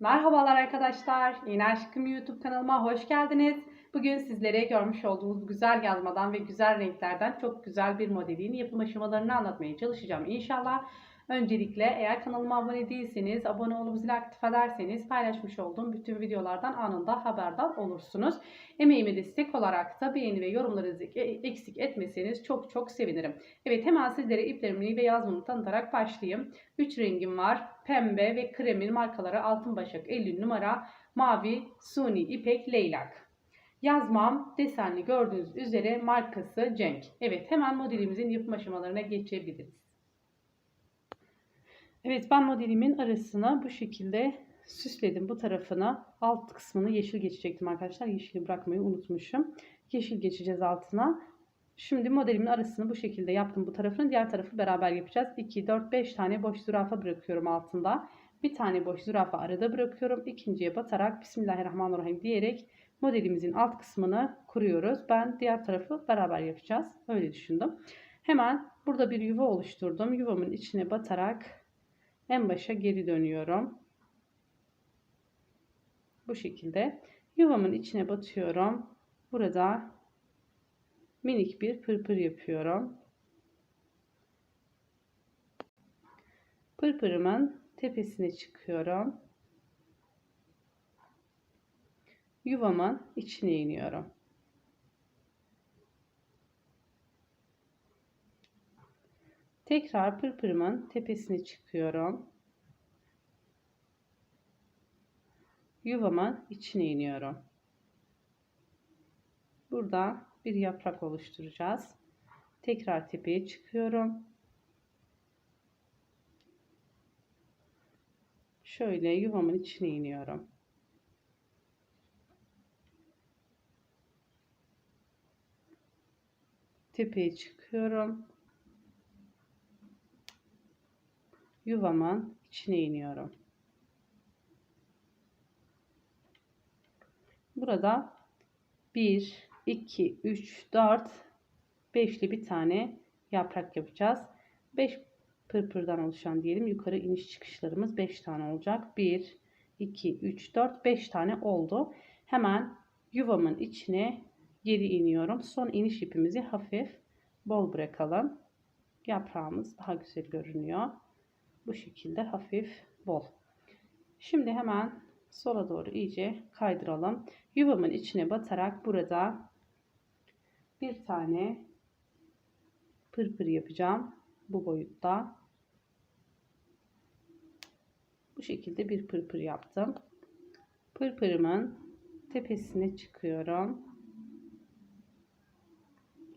Merhabalar arkadaşlar. Yeni Aşkım YouTube kanalıma hoş geldiniz. Bugün sizlere görmüş olduğunuz güzel yazmadan ve güzel renklerden çok güzel bir modelin yapım aşamalarını anlatmaya çalışacağım inşallah. Öncelikle eğer kanalıma abone değilseniz, abone olup zil aktif ederseniz paylaşmış olduğum bütün videolardan anında haberdar olursunuz. Emeğime destek olarak da beğeni ve yorumlarınızı eksik etmeseniz çok çok sevinirim. Evet hemen sizlere iplerimi ve yazmamı tanıtarak başlayayım. 3 rengim var. Pembe ve kremin markaları Altın Başak 50 numara, mavi, suni, ipek, leylak. Yazmam desenli gördüğünüz üzere markası Cenk. Evet hemen modelimizin yapım aşamalarına geçebiliriz. Evet ben modelimin arasına bu şekilde süsledim. Bu tarafına alt kısmını yeşil geçecektim arkadaşlar. Yeşili bırakmayı unutmuşum. Yeşil geçeceğiz altına. Şimdi modelimin arasını bu şekilde yaptım bu tarafını. Diğer tarafı beraber yapacağız. 2, 4, 5 tane boş zürafa bırakıyorum altında. Bir tane boş zürafa arada bırakıyorum. İkinciye batarak Bismillahirrahmanirrahim diyerek modelimizin alt kısmını kuruyoruz. Ben diğer tarafı beraber yapacağız. Öyle düşündüm. Hemen burada bir yuva oluşturdum. Yuvamın içine batarak en başa geri dönüyorum. Bu şekilde yuvamın içine batıyorum. Burada minik bir pırpır yapıyorum. Pırpırımın tepesine çıkıyorum. Yuvamın içine iniyorum. Tekrar pırpırımın tepesine çıkıyorum. Yuvamın içine iniyorum. Burada bir yaprak oluşturacağız. Tekrar tepeye çıkıyorum. Şöyle yuvamın içine iniyorum. Tepeye çıkıyorum. Yuvamın içine iniyorum. Burada 1, 2, 3, 4, 5'li bir tane yaprak yapacağız. 5 pırpırdan oluşan diyelim yukarı iniş çıkışlarımız 5 tane olacak. 1, 2, 3, 4, 5 tane oldu. Hemen yuvamın içine geri iniyorum. Son iniş ipimizi hafif bol bırakalım. Yaprağımız daha güzel görünüyor. Bu şekilde hafif bol. Şimdi hemen sola doğru iyice kaydıralım. Yuvamın içine batarak burada bir tane pırpır yapacağım. Bu boyutta. Bu şekilde bir pırpır yaptım. Pırpırımın tepesine çıkıyorum.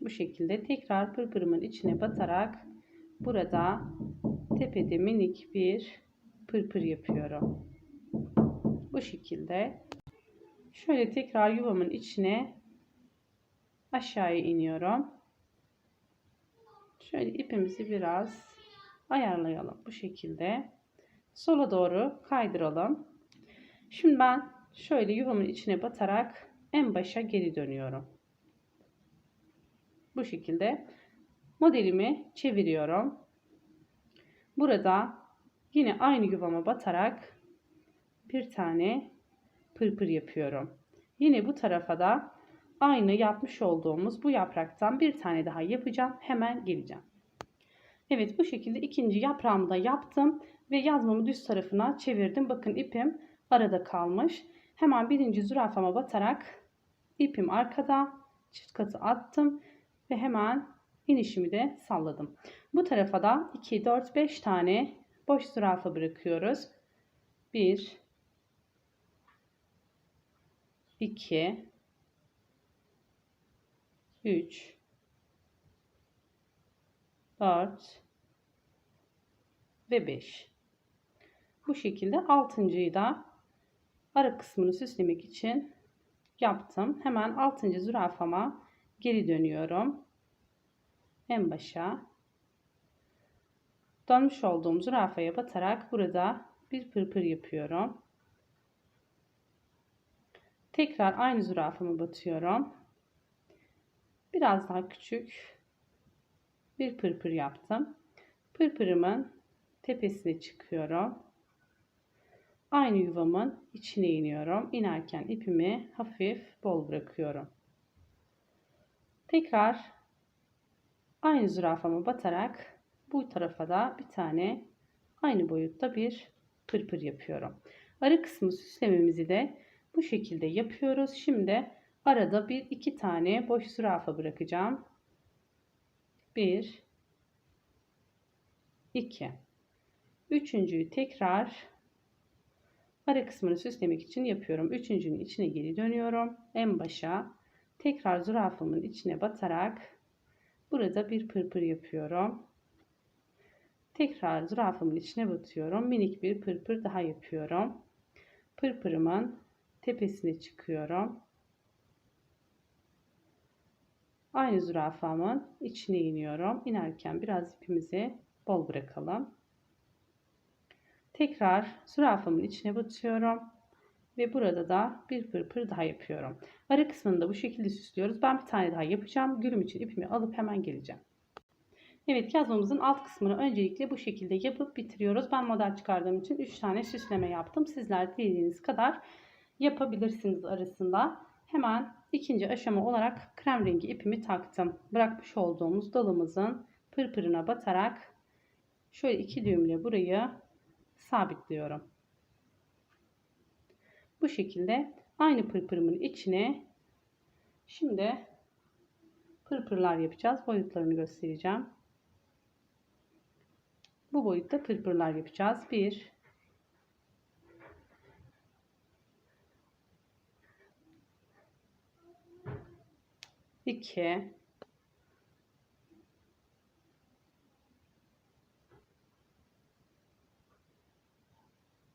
Bu şekilde tekrar pırpırımın içine batarak burada tepede minik bir pırpır yapıyorum. Bu şekilde şöyle tekrar yuvamın içine aşağıya iniyorum. Şöyle ipimizi biraz ayarlayalım bu şekilde. Sola doğru kaydıralım. Şimdi ben şöyle yuvamın içine batarak en başa geri dönüyorum. Bu şekilde modelimi çeviriyorum. Burada yine aynı yuvama batarak bir tane pırpır yapıyorum. Yine bu tarafa da aynı yapmış olduğumuz bu yapraktan bir tane daha yapacağım. Hemen geleceğim. Evet bu şekilde ikinci yaprağımı da yaptım ve yazmamı düz tarafına çevirdim. Bakın ipim arada kalmış. Hemen birinci zürafama batarak ipim arkada çift katı attım ve hemen inişimi de salladım. Bu tarafa da 2, 4, 5 tane boş zürafa bırakıyoruz. 1 2 3 4 ve 5 bu şekilde altıncıyı da ara kısmını süslemek için yaptım hemen altıncı zürafama geri dönüyorum en başa dönmüş olduğum zürafaya batarak burada bir pırpır yapıyorum tekrar aynı zürafamı batıyorum biraz daha küçük bir pırpır yaptım Pırpırımın tepesine çıkıyorum. Aynı yuvamın içine iniyorum. İnerken ipimi hafif bol bırakıyorum. Tekrar aynı zürafama batarak bu tarafa da bir tane aynı boyutta bir pırpır yapıyorum. Arı kısmı süslememizi de bu şekilde yapıyoruz. Şimdi arada bir iki tane boş zürafa bırakacağım. Bir, iki. Üçüncüyü tekrar ara kısmını süslemek için yapıyorum. Üçüncünün içine geri dönüyorum. En başa tekrar zürafamın içine batarak burada bir pırpır yapıyorum. Tekrar zürafamın içine batıyorum. Minik bir pırpır daha yapıyorum. Pırpırımın tepesine çıkıyorum. Aynı zürafamın içine iniyorum. İnerken biraz ipimizi bol bırakalım. Tekrar zürafamın içine batıyorum. Ve burada da bir pırpır daha yapıyorum. Ara kısmını da bu şekilde süslüyoruz. Ben bir tane daha yapacağım. Gülüm için ipimi alıp hemen geleceğim. Evet yazmamızın alt kısmını öncelikle bu şekilde yapıp bitiriyoruz. Ben model çıkardığım için 3 tane süsleme yaptım. Sizler dilediğiniz kadar yapabilirsiniz arasında. Hemen ikinci aşama olarak krem rengi ipimi taktım. Bırakmış olduğumuz dalımızın pırpırına batarak şöyle iki düğümle burayı sabitliyorum. Bu şekilde aynı pırpırımın içine şimdi pırpırlar yapacağız. Boyutlarını göstereceğim. Bu boyutta pırpırlar yapacağız. 1 2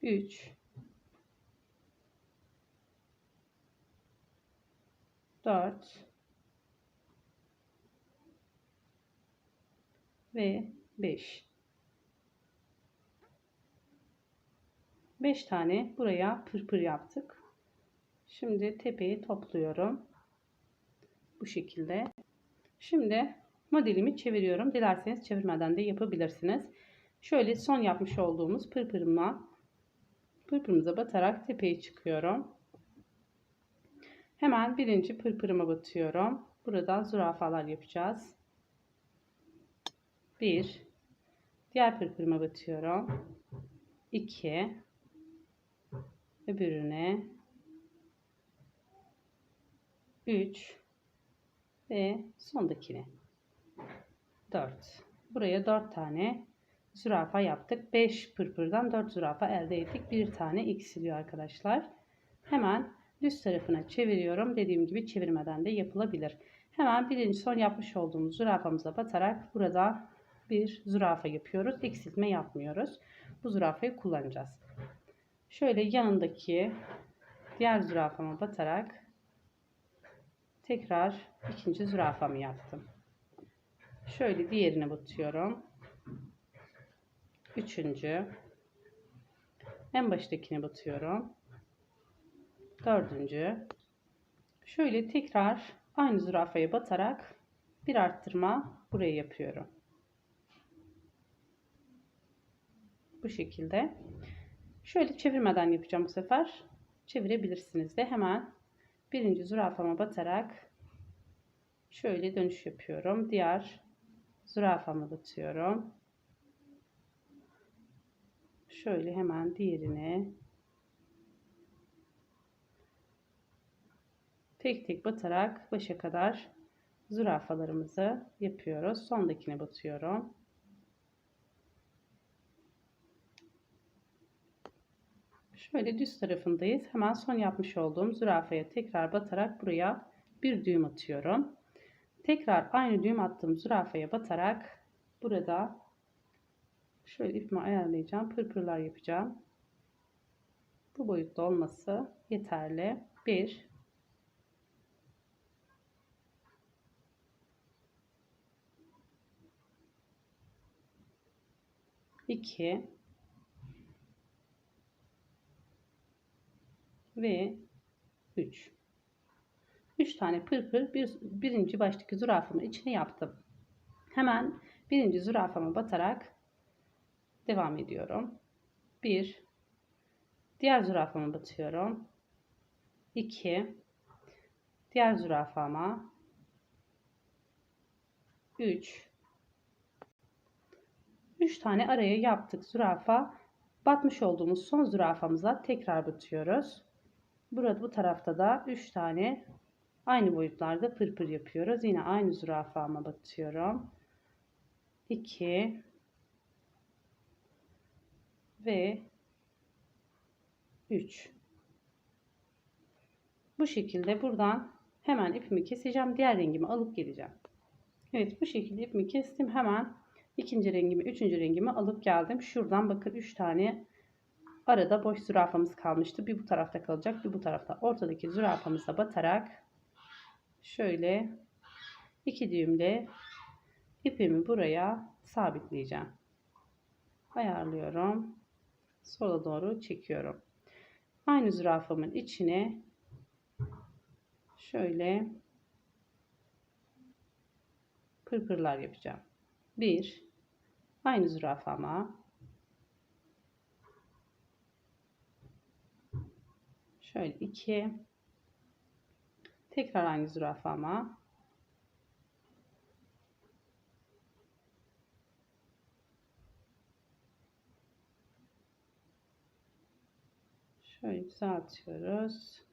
3 4 ve 5 5 tane buraya pırpır yaptık. Şimdi tepeyi topluyorum. Bu şekilde. Şimdi modelimi çeviriyorum. Dilerseniz çevirmeden de yapabilirsiniz. Şöyle son yapmış olduğumuz pırpırımla pırpırımıza batarak tepeye çıkıyorum. Hemen birinci pırpırıma batıyorum. Burada zürafalar yapacağız. Bir. Diğer pırpırıma batıyorum. 2 öbürüne 3 ve sondakine 4 buraya 4 tane zürafa yaptık 5 pırpırdan 4 zürafa elde ettik bir tane eksiliyor arkadaşlar hemen düz tarafına çeviriyorum dediğim gibi çevirmeden de yapılabilir hemen birinci son yapmış olduğumuz zürafamıza batarak burada bir zürafa yapıyoruz eksiltme yapmıyoruz bu zürafayı kullanacağız Şöyle yanındaki diğer zürafama batarak tekrar ikinci zürafamı yaptım. Şöyle diğerine batıyorum. Üçüncü. En baştakine batıyorum. Dördüncü. Şöyle tekrar aynı zürafaya batarak bir arttırma buraya yapıyorum. Bu şekilde. Şöyle çevirmeden yapacağım bu sefer. Çevirebilirsiniz de hemen birinci zürafama batarak şöyle dönüş yapıyorum. Diğer zürafama batıyorum. Şöyle hemen diğerine tek tek batarak başa kadar zürafalarımızı yapıyoruz. Sondakine batıyorum. Şöyle düz tarafındayız. Hemen son yapmış olduğum zürafaya tekrar batarak buraya bir düğüm atıyorum. Tekrar aynı düğüm attığım zürafaya batarak burada şöyle ipimi ayarlayacağım. Pırpırlar yapacağım. Bu boyutta olması yeterli. 1 2 ve 3. 3 tane pırpır bir, birinci baştaki zürafamın içine yaptım. Hemen birinci zürafama batarak Devam ediyorum. 1 Diğer zürafama batıyorum. 2 Diğer zürafama 3 3 tane araya yaptık zürafa. Batmış olduğumuz son zürafamıza tekrar batıyoruz. Burada bu tarafta da 3 tane aynı boyutlarda pırpır yapıyoruz. Yine aynı zürafama batıyorum. 2 ve 3 bu şekilde buradan hemen ipimi keseceğim diğer rengimi alıp geleceğim Evet bu şekilde ipimi kestim hemen ikinci rengimi üçüncü rengimi alıp geldim. Şuradan bakın 3 tane arada boş zürafamız kalmıştı. Bir bu tarafta kalacak bir bu tarafta. Ortadaki zürafamıza batarak şöyle iki düğümle ipimi buraya sabitleyeceğim. Ayarlıyorum. Sola doğru çekiyorum. Aynı zürafamın içine şöyle pırpırlar yapacağım. Bir, aynı zürafama şöyle iki, tekrar aynı zürafama Şöyle düzeltiyoruz.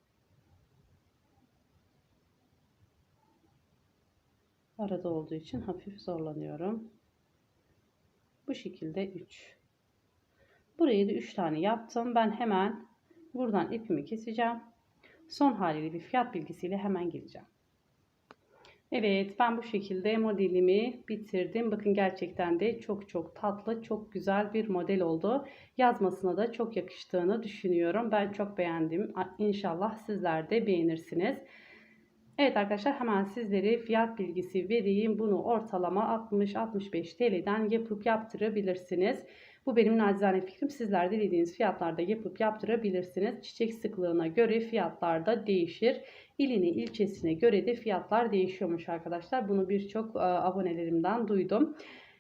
Arada olduğu için hafif zorlanıyorum. Bu şekilde 3. Burayı da 3 tane yaptım. Ben hemen buradan ipimi keseceğim. Son haliyle bir fiyat bilgisiyle hemen geleceğim. Evet ben bu şekilde modelimi bitirdim. Bakın gerçekten de çok çok tatlı, çok güzel bir model oldu. Yazmasına da çok yakıştığını düşünüyorum. Ben çok beğendim. İnşallah sizler de beğenirsiniz. Evet arkadaşlar hemen sizlere fiyat bilgisi vereyim. Bunu ortalama 60-65 TL'den yapıp yaptırabilirsiniz. Bu benim nacizane fikrim. Sizler de dilediğiniz fiyatlarda yapıp yaptırabilirsiniz. Çiçek sıklığına göre fiyatlar da değişir. İline ilçesine göre de fiyatlar değişiyormuş arkadaşlar. Bunu birçok e, abonelerimden duydum.